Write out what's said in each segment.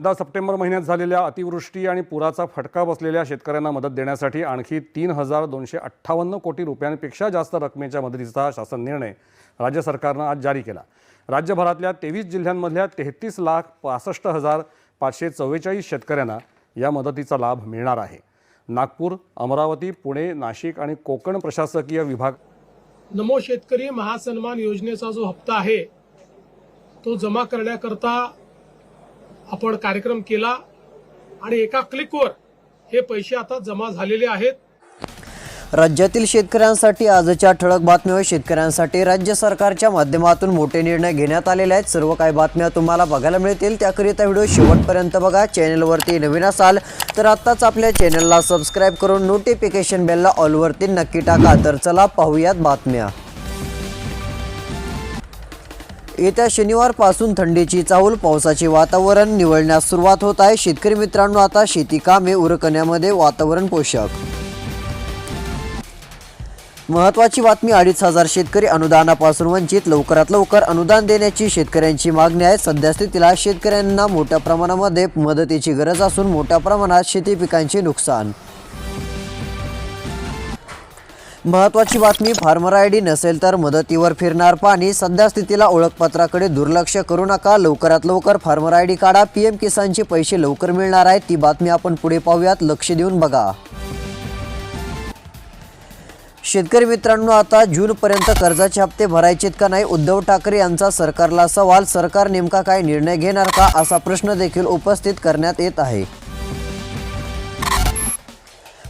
यंदा सप्टेंबर महिन्यात झालेल्या अतिवृष्टी आणि पुराचा फटका बसलेल्या शेतकऱ्यांना मदत देण्यासाठी आणखी तीन हजार दोनशे अठ्ठावन्न कोटी रुपयांपेक्षा जास्त रकमेच्या मदतीचा शासन निर्णय राज्य सरकारनं आज जारी केला. राज्यभरातल्या तेवीस जिल्ह्यांमधल्या तेहतीस लाख पासष्ट हजार पाचशे चव्वेचाळीस शेतकऱ्यांना या मदतीचा लाभ मिळणार आहे. नागपूर अमरावती पुणे नाशिक आणि कोकण प्रशासकीय विभाग नमो शेतकरी महासन्मान योजनेचा जो हप्ता आहे तो जमा करण्याकरता आपण कार्यक्रम केला आणि एका क्लिकवर हे पैसे आता जमा झालेले आहेत. राज्यातील शेतकऱ्यांसाठी आजच्या ठळक बातम्यावर शेतकऱ्यांसाठी राज्य सरकारच्या माध्यमातून मोठे निर्णय घेण्यात आलेले आहेत. सर्व काही बातम्या तुम्हाला बघायला मिळतील. त्याकरिता व्हिडिओ शेवटपर्यंत बघा. चॅनलवरती नवीन असाल तर आत्ताच आपल्या चॅनलला सबस्क्राईब करून नोटिफिकेशन बेलला ऑलवरती नक्की टाका. तर चला पाहूयात बातम्या. येत्या शनिवारपासून थंडीची चाहूल पावसाचे वातावरण निवळण्यास सुरुवात होत आहे. शेतकरी मित्रांनो आता शेती कामे उरकण्यामध्ये वातावरण पोषक. महत्वाची बातमी अडीच हजार शेतकरी अनुदानापासून वंचित. लवकरात लवकर अनुदान देण्याची शेतकऱ्यांची मागणी आहे. सध्या स्थितीला शेतकऱ्यांना मोठ्या प्रमाणामध्ये मदतीची गरज असून मोठ्या प्रमाणात शेती पिकांचे नुकसान. महत्वाची बातमी फार्मर आय डी नसेल तर मदतीवर फिरणार पाणी. सध्या स्थितीला ओळखपत्राकडे दुर्लक्ष करू नका. लवकरात लवकर फार्मर आय डी काढा. पी एम किसानचे पैसे लवकर मिळणार आहेत. ती बातमी आपण पुढे पाहूयात. लक्ष देऊन बघा. शेतकरी मित्रांनो आता जूनपर्यंत कर्जाचे हप्ते भरायचेत का नाही? उद्धव ठाकरे यांचा सरकारला सवाल. सरकार नेमका काय निर्णय घेणार का? असा प्रश्न देखील उपस्थित करण्यात येत आहे.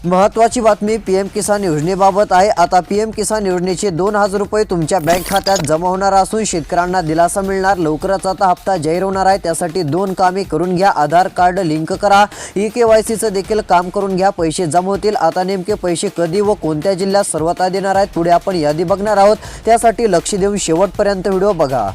महत्वाची बातमी पीएम किसान योजनेबाबत आहे. आता पी एम किसान योजनेचे दोन हजार रुपये तुमच्या बँक खात्यात जमा होणार असून शेतकऱ्यांना दिलासा मिळणार. लवकरच आता हप्ता जाहीर होणार आहे. त्यासाठी दोन कामे करून घ्या. आधार कार्ड लिंक करा. ई के वाय सीचं देखील काम करून घ्या. पैसे जमा होतील. आता नेमके पैसे कधी व कोणत्या जिल्ह्यात सर्वता देणार आहेत पुढे आपण यादी बघणार आहोत. त्यासाठी लक्ष देऊन शेवटपर्यंत व्हिडिओ बघा.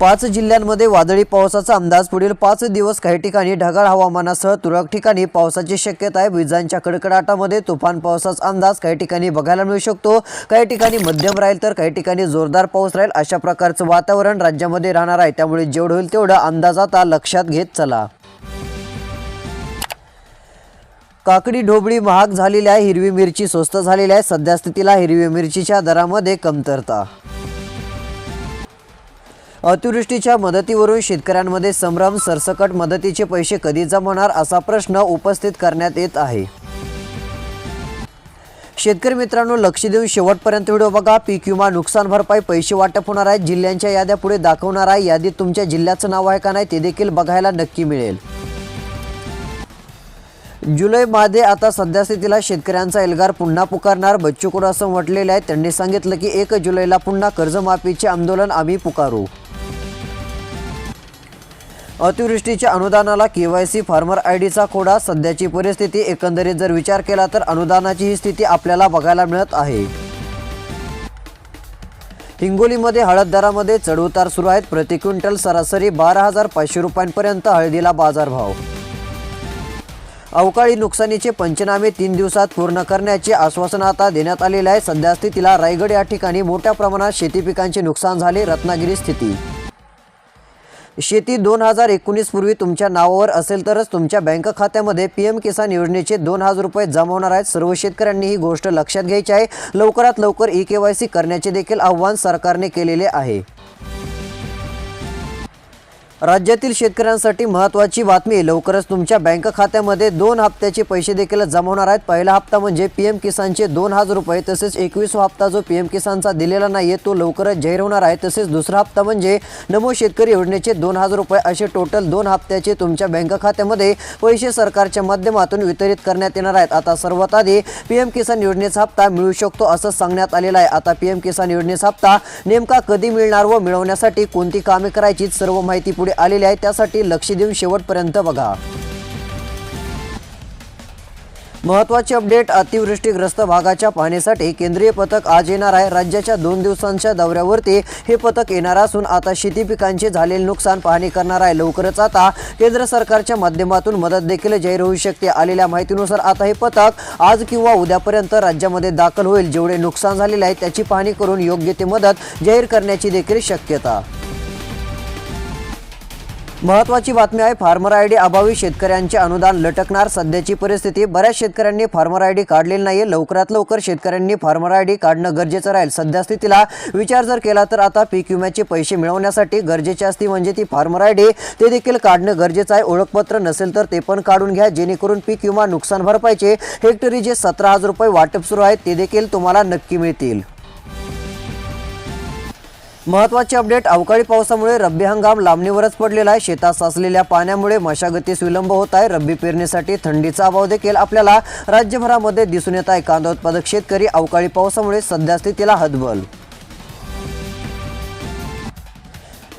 पाच जिल्ह्यांमध्ये वादळी पावसाचा अंदाज पुढील पाच दिवस काही ठिकाणी ढगाळ हवामानासह तुरळक ठिकाणी पावसाची शक्यता आहे. विजांच्या कडकडाटामध्ये तुफान पावसाचा अंदाज काही ठिकाणी बघायला मिळू शकतो. काही ठिकाणी मध्यम राहील तर काही ठिकाणी जोरदार पाऊस राहील. अशा प्रकारचं वातावरण राज्यामध्ये राहणार आहे. त्यामुळे जेवढं होईल तेवढं अंदाज आता लक्षात घेत चला. काकडी ढोबळी महाग झालेली आहे. हिरवी मिरची स्वस्त झालेली आहे. सध्या स्थितीला हिरवी मिरचीच्या दरामध्ये कमतरता. अतिवृष्टीच्या मदतीवरून शेतकऱ्यांमध्ये संभ्रम सरसकट मदतीचे पैसे कधी जमवणार असा प्रश्न उपस्थित करण्यात येत आहे. शेतकरी मित्रांनो लक्ष देऊन शेवटपर्यंत व्हिडिओ बघा. पीक विमा नुकसान भरपाई पैसे वाटप होणार आहे जिल्ह्यांच्या याद्या पुढे दाखवणार आहे. यादीत तुमच्या जिल्ह्याचं नाव आहे का नाही ते देखील बघायला नक्की मिळेल. जुलैमध्ये आता सध्या स्थितीला शेतकऱ्यांचा एल्गार पुन्हा पुकारणार. बच्चू कडू असं म्हटलेलं आहे. त्यांनी सांगितलं की एक जुलैला पुन्हा कर्जमाफीचे आंदोलन आम्ही पुकारू. अतिवृष्टीच्या अनुदानाला केवायसी फार्मर आय डीचा खोडा. सध्याची परिस्थिती एकंदरीत जर विचार केला तर अनुदानाची ही स्थिती आपल्याला बघायला मिळत आहे. हिंगोलीमध्ये हळद दरामध्ये चढउतार सुरू आहेत. प्रति क्विंटल सरासरी बारा हजार पाचशे रुपयांपर्यंत हळदीला बाजारभाव अवकाळी नुकसानीचे पंचनामे तीन दिवसात पूर्ण करण्याचे आश्वासन आता देण्यात आलेले आहे. सध्यास्थितीला रायगड या ठिकाणी मोठ्या प्रमाणात शेती पिकांचे नुकसान झाले. रत्नागिरी स्थिती. शेती दोन हजार एकोणीस पूर्वी तुमच्या नावावर असेल तरच तुमच्या बँक खात्यामध्ये पी एम किसान योजनेचे दोन हजार रुपये जमा होणार आहेत. सर्व शेतकऱ्यांनी ही गोष्ट लक्षात घ्यायची आहे. लवकरात लवकर ई के वाय सी करण्याचे देखील आव्हान सरकारने केलेले आहे. राज्यातील शेतकऱ्यांसाठी महत्त्वाची बातमी लवकरच तुमच्या बँक खात्यामध्ये दोन हप्त्याचे पैसे देखील जमा होणार आहेत. पहिला हप्ता म्हणजे पी एम किसानचे दोन हजार रुपये तसेच एकवीसवा हप्ता जो पी एम किसानचा दिलेला नाही आहे तो लवकरच जाहीर होणार आहे. तसेच दुसरा हप्ता म्हणजे नमो शेतकरी योजनेचे दोन हजार रुपये असे टोटल दोन हप्त्याचे तुमच्या बँक खात्यामध्ये पैसे सरकारच्या माध्यमातून वितरित करण्यात येणार आहेत. आता सर्वात आधी पी एम किसान योजनेचा हप्ता मिळू शकतो असं सांगण्यात आलेलं आहे. आता पी एम किसान योजनेचा हप्ता नेमका कधी मिळणार व मिळवण्यासाठी कोणती कामे करायची सर्व माहिती पुढे आलेले आहे त्यासाठी लक्ष देऊन शेवटपर्यंत बघा. महत्त्वाचे अपडेट अतिवृष्टीग्रस्त भागाच्या पाहणीसाठी केंद्रीय पथक आज येणार आहे. राज्याच्या दोन दिवसांच्या दौऱ्यावरती हे पथक येणार असून आता शेती पिकांचे झालेले नुकसान पाहणी करणार आहे. लवकरच आता केंद्र सरकारच्या माध्यमातून मदत देखील जाहीर होऊ शकते. आलेल्या माहितीनुसार आता हे पथक आज किंवा उद्यापर्यंत राज्यामध्ये दाखल होईल. जेवढे नुकसान झालेले आहे त्याची पाहणी करून योग्य ते मदत जाहीर करण्याची देखील शक्यता. महत्वाची बातमी आहे फार्मर आय डी अभावी शेतकऱ्यांचे अनुदान लटकणार. सध्याची परिस्थिती बऱ्याच शेतकऱ्यांनी फार्मर आय डी काढलेली नाहीये. लवकरात लवकर शेतकऱ्यांनी फार्मर आय डी काढणं गरजेचं राहील. सध्या स्थितीला विचार जर केला तर आता पीक विम्याचे पैसे मिळवण्यासाठी गरजेची असती म्हणजे ती फार्मर आय डी ते देखील काढणं गरजेचं आहे. ओळखपत्र नसेल तर ते पण काढून घ्या. जेणेकरून पीक विमा नुकसान भरपाईचे हेक्टरी जे सतरा हजार रुपये वाटप सुरू आहेत ते देखील तुम्हाला नक्की मिळतील. महत्त्वाचे अपडेट अवकाळी पावसामुळे रब्बी हंगाम लांबणीवरच पडलेला आहे. शेतात साचलेल्या पाण्यामुळे मशागतीस विलंब होत आहे. रब्बी पेरणीसाठी थंडीचा अभाव देखील आपल्याला राज्यभरामध्ये दिसून येत आहे. कांदा उत्पादक शेतकरी अवकाळी पावसामुळे सध्या स्थितीला हतबल.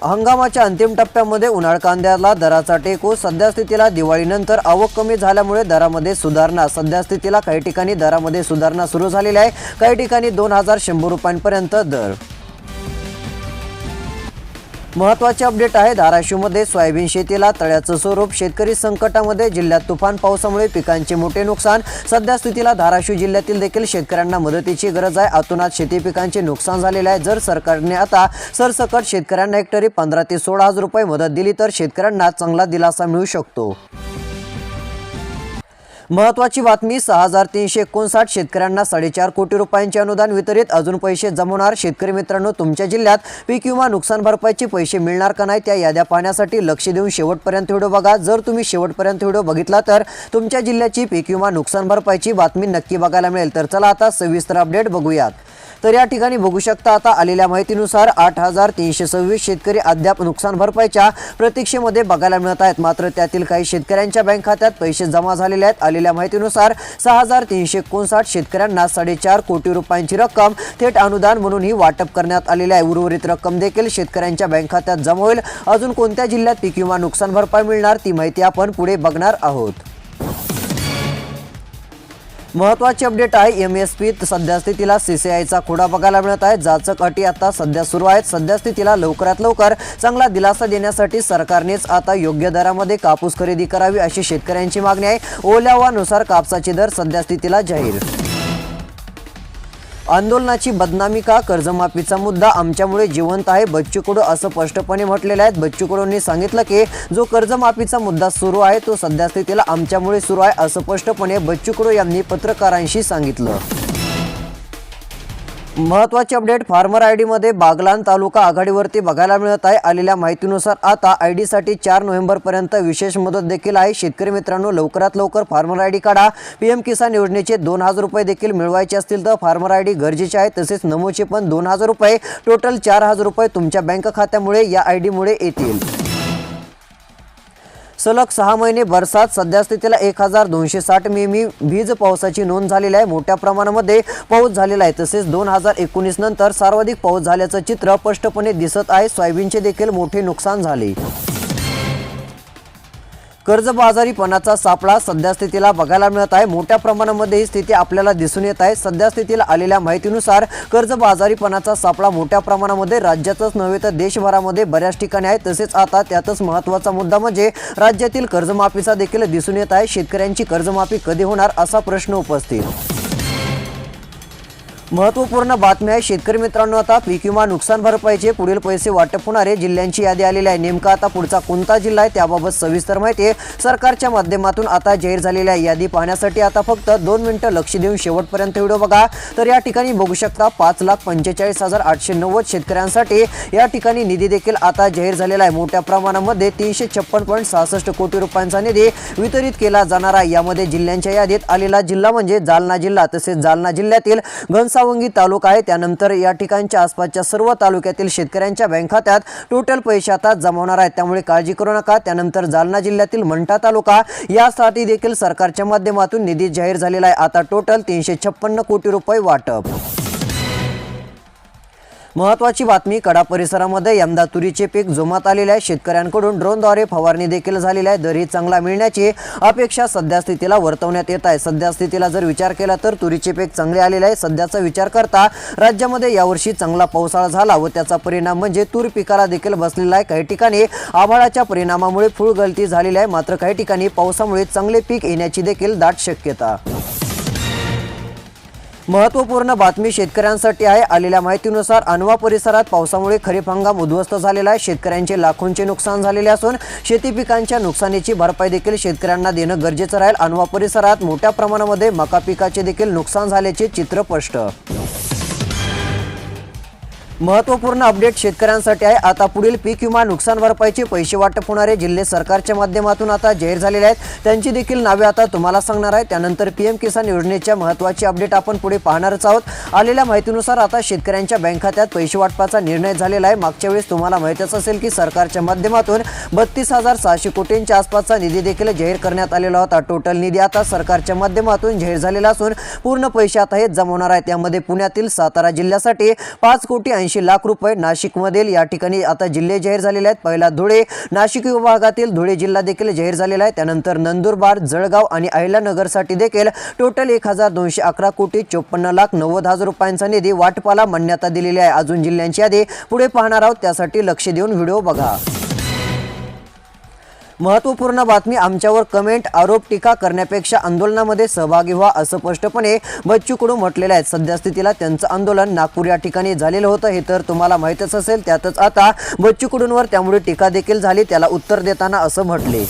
हंगामाच्या अंतिम टप्प्यामध्ये उन्हाळ कांद्याला दराचा टेको सध्या स्थितीला दिवाळीनंतर आवक कमी झाल्यामुळे दरामध्ये सुधारणा सध्या स्थितीला काही ठिकाणी दरामध्ये सुधारणा सुरू झालेली आहे. काही ठिकाणी दोन हजार शंभर रुपयांपर्यंत दर. महत्त्वाचे अपडेट आहे धाराशिवमध्ये सोयाबीन शेतीला तळ्याचं स्वरूप शेतकरी संकटामध्ये जिल्ह्यात तुफान पावसामुळे पिकांचे मोठे नुकसान. सध्या स्थितीला धाराशिव जिल्ह्यातील देखील शेतकऱ्यांना मदतीची गरज आहे. अतुनात शेती पिकांचे नुकसान झालेले आहे. जर सरकारने आता सरसकट शेतकऱ्यांना हेक्टरी पंधरा ते सोळा हजार रुपये मदत दिली तर शेतकऱ्यांना चांगला दिलासा मिळू शकतो. महत्वाची बातमी सहा हजार तीनशे एकोणसाठ शेतकऱ्यांना साडेचार कोटी रुपयांचे अनुदान वितरित. अजून पैसे जमवणार शेतकरी मित्रांनो तुमच्या जिल्ह्यात. पीक विमा नुकसान भरपाईचे पैसे मिळणार का नाही त्या याद्या पाहण्यासाठी लक्ष देऊन शेवटपर्यंत व्हिडिओ बघा. जर तुम्ही शेवटपर्यंत व्हिडिओ बघितला तर तुमच्या जिल्ह्याची पीक विमा नुकसान भरपाईची बातमी नक्की बघायला मिळेल. तर चला आता सविस्तर अपडेट बघूयात. तर या ठिकाणी बघू शकता आता आलेल्या माहितीनुसार आठ हजार तीनशे सव्वीस शेतकरी अद्याप नुकसान भरपाईच्या प्रतीक्षेमध्ये बघायला मिळत आहेत. मात्र त्यातील काही शेतकऱ्यांच्या बँक खात्यात पैसे जमा झालेले आहेत. आलेल्या माहितीनुसार सहा हजार तीनशे एकोणसाठ शेतकऱ्यांना साडेचार कोटी रुपयांची रक्कम थेट अनुदान म्हणूनही वाटप करण्यात आलेली आहे. उर्वरित रक्कम देखील शेतकऱ्यांच्या बँक खात्यात जमा होईल. अजून कोणत्या जिल्ह्यात पीक विमा नुकसान भरपाई मिळणार ती माहिती आपण पुढे बघणार आहोत. महत्वाची अपडेट आहे एम एस पीत सध्या स्थितीला सीसीआयचा खोडा बघायला मिळत आहे. जाचक अटी आता सध्या सुरू आहेत. सध्या स्थितीला लवकरात लवकर चांगला दिलासा देण्यासाठी सरकारनेच आता योग्य दरामध्ये कापूस खरेदी करावी अशी शेतकऱ्यांची मागणी आहे. ओल्यावानुसार कापसाचे दर सध्या स्थितीला जाहीर. आंदोलनाची बदनामी का? कर्जमाफीचा मुद्दा आमच्यामुळे जिवंत आहे. बच्चू कडू असं स्पष्टपणे म्हटलेलं आहे. बच्चू कडूंनी सांगितलं की जो कर्जमाफीचा मुद्दा सुरू आहे तो सध्या स्थितीला आमच्यामुळे सुरू आहे असं स्पष्टपणे बच्चू कडू यांनी पत्रकारांशी सांगितलं. महत्त्वाचे अपडेट फार्मर आय डीमध्ये बागलान तालुका आघाडीवरती बघायला मिळत आहे. आलेल्या माहितीनुसार आता आय डीसाठी चार नोव्हेंबरपर्यंत विशेष मदत देखील आहे. शेतकरी मित्रांनो लवकरात लवकर फार्मर आय डी काढा. पीएम किसान योजनेचे दोन हजार रुपये देखील मिळवायचे असतील तर फार्मर आय डी गरजेचे आहे. तसेच नमोचे पण दोन हजार रुपये. टोटल चार हजार रुपये तुमच्या बँक खात्यामुळे या आय डीमुळे येतील. सलग सहा महिने बरसात. सध्या स्थितीला एक हजार दोनशे साठ मिमी वीज पावसाची नोंद झालेली आहे. मोठ्या प्रमाणामध्ये पाऊस झालेला आहे. तसेच दोन हजार एकोणीस नंतर सर्वाधिक पाऊस झाल्याचं चित्र स्पष्टपणे दिसत आहे. सोयाबीनचे देखील मोठे नुकसान झाले. कर्जबाजारीपणाचा सापळा सध्या स्थितीला बघायला मिळत आहे. मोठ्या प्रमाणामध्ये ही स्थिती आपल्याला दिसून येत आहे. सध्या स्थितीला आलेल्या माहितीनुसार कर्जबाजारीपणाचा सापळा मोठ्या प्रमाणामध्ये राज्यातच नव्हे तर देशभरामध्ये बऱ्याच ठिकाणी आहे. तसेच आता त्यातच महत्त्वाचा मुद्दा म्हणजे राज्यातील कर्जमाफीचा देखील दिसून येत आहे. शेतकऱ्यांची कर्जमाफी कधी होणार असा प्रश्न उपस्थित महत्त्वपूर्ण बातमी आहे शेतकरी मित्रांनो आता पीक विमा नुकसान भरपाईचे पुढील पैसे वाटप होणारे जिल्ह्यांची यादी आलेली आहे. नेमका आता पुढचा कोणता जिल्हा आहे त्याबाबत सविस्तर माहिती आहे. सरकारच्या माध्यमातून आता जाहीर झालेल्या यादी पाहण्यासाठी आता फक्त दोन मिनिटं लक्ष देऊन शेवटपर्यंत व्हिडिओ बघा. तर या ठिकाणी बघू शकता पाच लाख पंचेचाळीस हजार आठशे नव्वद शेतकऱ्यांसाठी या ठिकाणी निधी देखील आता जाहीर झालेला आहे. मोठ्या प्रमाणामध्ये तीनशे छप्पन पॉईंट सहासष्ट कोटी रुपयांचा निधी वितरित केला जाणार आहे. यामध्ये जिल्ह्यांच्या यादीत आलेला जिल्हा म्हणजे जालना जिल्हा तसेच जालना जिल्ह्यातील घनसा घनसावंगी तालुका आहे. त्यानंतर या ठिकाणच्या आसपासच्या सर्व तालुक्यातील शेतकऱ्यांच्या बँक खात्यात टोटल पैसे आता जमवणार आहेत. त्यामुळे काळजी करू नका. त्यानंतर जालना जिल्ह्यातील मंठा तालुका यासाठी देखील सरकारच्या माध्यमातून निधी जाहीर झालेला आहे. आता टोटल तीनशे छप्पन्न कोटी रुपये वाटप. महत्वाची बातमी कडा परिसरामध्ये यंदा तुरीचे पीक जोमात आलेले आहे. शेतकऱ्यांकडून ड्रोनद्वारे फवारणी देखील झालेली आहे. दरही चांगला मिळण्याची अपेक्षा सध्या स्थितीला वर्तवण्यात येत आहे. सध्या स्थितीला जर विचार केला तर तुरीचे पीक चांगले आलेले आहे. सध्याचा विचार करता राज्यामध्ये यावर्षी चांगला पावसाळा झाला व त्याचा परिणाम म्हणजे तूर पिकाला देखील बसलेला आहे. काही ठिकाणी आभाळाच्या परिणामामुळे फुल गळती झालेली आहे. मात्र काही ठिकाणी पावसामुळे चांगले पीक येण्याची देखील दाट शक्यता. महत्त्वपूर्ण बातमी शेतकऱ्यांसाठी आहे. आलेल्या माहितीनुसार अनवा परिसरात पावसामुळे खरीप हंगाम उद्ध्वस्त झालेला आहे. शेतकऱ्यांचे लाखोंचे नुकसान झालेले असून शेती पिकांच्या नुकसानीची भरपाई देखील शेतकऱ्यांना देणं गरजेचं राहील. अनवा परिसरात मोठ्या प्रमाणामध्ये मका पिकाचे देखील नुकसान झाल्याचे चित्र स्पष्ट महत्त्वपूर्ण अपडेट शेतकऱ्यांसाठी आहे. आता पुढील पीक विमा नुकसान भरपाईचे पैसे वाटप होणारे जिल्हे सरकारच्या माध्यमातून आता जाहीर झालेले आहेत. त्यांची देखील नावे आता तुम्हाला सांगणार आहे. त्यानंतर पीएम किसान योजनेच्या महत्त्वाची अपडेट आपण पुढे पाहणारच आहोत. आलेल्या माहितीनुसार आता शेतकऱ्यांच्या बँक खात्यात पैसे वाटपाचा निर्णय झालेला आहे. मागच्या वेळेस तुम्हाला माहितीच असेल की सरकारच्या माध्यमातून बत्तीस हजार सहाशे कोटींच्या आसपासचा निधी देखील जाहीर करण्यात आलेला होता. टोटल निधी आता सरकारच्या माध्यमातून जाहीर झालेला असून पूर्ण पैसे आता हे जमवणार आहेत. त्यामध्ये पुण्यातील सातारा जिल्ह्यासाठी पाच कोटी ऐंशी लाख रुपये नाशिकमधील या ठिकाणी आता जिल्हे जाहीर झालेले आहेत. पहिला धुळे नाशिक विभागातील धुळे जिल्हा देखील जाहीर झालेला आहे. त्यानंतर नंदुरबार जळगाव आणि अहिल्यानगरसाठी देखील टोटल एक हजार दोनशे अकरा कोटी चोपन्न लाख नव्वद हजार रुपयांचा निधी वाटपाला मान्यता दिलेली आहे. अजून जिल्ह्यांची यादी पुढे पाहणार आहोत. त्यासाठी लक्ष देऊन व्हिडिओ बघा. महत्त्वपूर्ण बातमी आमच्यावर कमेंट आरोप टीका करण्यापेक्षा आंदोलनामध्ये सहभागी व्हा असं स्पष्टपणे बच्चू कडू म्हटलेलं आहे. सद्यस्थितीला त्यांचं आंदोलन नागपूर या ठिकाणी झालेलं होतं. हे तर तुम्हाला माहीतच असेल त्यातच आता बच्चू कडूंवर त्यामुळे टीका देखील झाली त्याला उत्तर देताना असं म्हटले.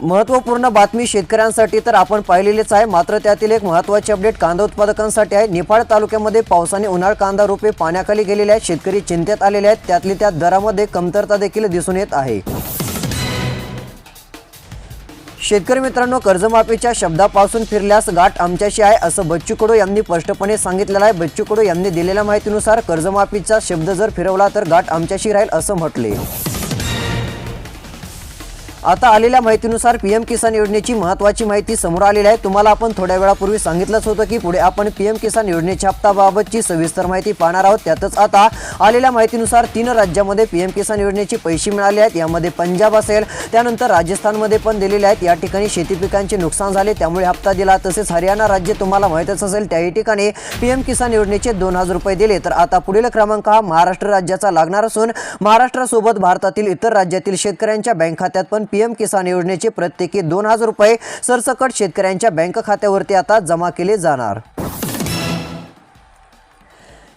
महत्त्वपूर्ण बातमी शेतकऱ्यांसाठी तर आपण पाहिलेलीच आहे. मात्र त्यातील एक महत्त्वाची अपडेट कांदा उत्पादकांसाठी आहे. निफाड तालुक्यामध्ये पावसाने उन्हाळ कांदा रोपे पाण्याखाली गेलेले आहेत. शेतकरी चिंतेत आलेले आहेत. त्यातली त्यात दरामध्ये कमतरता देखील दिसून येत आहे. शेतकरी मित्रांनो कर्जमाफीच्या शब्दापासून फिरल्यास गाठ आमच्याशी आहे असं बच्चू कडू यांनी स्पष्टपणे सांगितलेलं आहे. बच्चू कडू यांनी दिलेल्या माहितीनुसार कर्जमाफीचा शब्द जर फिरवला तर गाठ आमच्याशी राहील असं म्हटले. आता आलेल्या माहितीनुसार पीएम किसान योजनेची महत्त्वाची माहिती समोर आलेली आहे. तुम्हाला आपण थोड्या वेळापूर्वी सांगितलंच होतं की पुढे आपण पीएम किसान योजनेच्या हप्ताबाबतची सविस्तर माहिती पाहणार आहोत. त्यातच आता आलेल्या माहितीनुसार तीन राज्यामध्ये पीएम किसान योजनेचे पैसे मिळाले आहेत. यामध्ये पंजाब असेल त्यानंतर राजस्थानमध्ये पण दिलेले आहेत. या ठिकाणी शेती पिकांचे नुकसान झाले त्यामुळे हप्ता दिला. तसेच हरियाणा राज्य तुम्हाला माहीतच असेल त्याही ठिकाणी पीएम किसान योजनेचे दोन हजार रुपये दिले. तर आता पुढील क्रमांक हा महाराष्ट्र राज्याचा लागणार असून महाराष्ट्रासोबत भारतातील इतर राज्यातील शेतकऱ्यांच्या बँक खात्यात पण पीएम किसान योजनेचे प्रत्येकी दोन हजार रुपये सरसकट शेतकऱ्यांच्या बँक खात्यावरती आता जमा केले जाणार.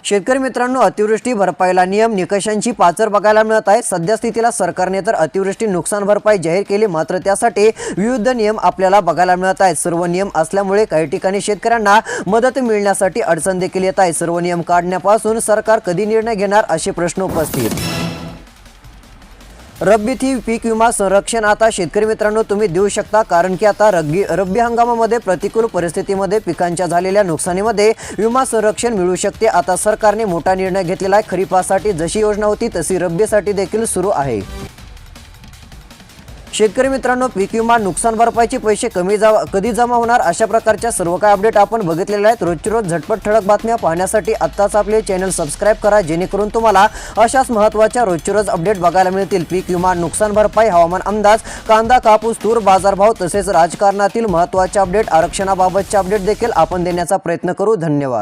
शेतकरी मित्रांनो अतिवृष्टी भरपाईला नियम निकषांची पाचर बघायला मिळत आहे सध्या स्थितीला सरकारने तर अतिवृष्टी नुकसान भरपाई जाहीर केली मात्र त्यासाठी विविध नियम आपल्याला बघायला मिळत आहेत. सर्व नियम असल्यामुळे काही ठिकाणी शेतकऱ्यांना मदत मिळण्यासाठी अडचण देखील येत आहे. सर्व नियम काढण्यापासून सरकार कधी निर्णय घेणार असे प्रश्न उपस्थित रब्बीतील पीक विमा संरक्षण आता शेतकरी मित्रांनो तुम्ही देऊ शकता कारण की आता रब्बी रब्बी हंगामामध्ये प्रतिकूल परिस्थितीमध्ये पिकांच्या झालेल्या नुकसानीमध्ये विमा संरक्षण मिळू शकते. आता सरकारने मोठा निर्णय घेतलेला आहे. खरीपासाठी जशी योजना होती तशी रब्बीसाठी देखील सुरू आहे. शेतकरी मित्रांनो पीक विमा नुकसान भरपाईचे पैसे कमी जावा कधी जमा होणार? अशा प्रकारच्या सर्व काही अपडेट आपण बघितलेले आहेत. रोजची रोज झटपट ठळक बातम्या पाहण्यासाठी आत्ताच आपले चॅनल सबस्क्राईब करा जेणेकरून तुम्हाला अशाच महत्त्वाच्या रोजची रोज अपडेट बघायला मिळतील. पीक विमा नुकसान भरपाई हवामान अंदाज कांदा कापूस तूर बाजारभाव तसेच राजकारणातील महत्त्वाचे अपडेट आरक्षणाबाबतचे अपडेट देखील आपण देण्याचा प्रयत्न करू. धन्यवाद.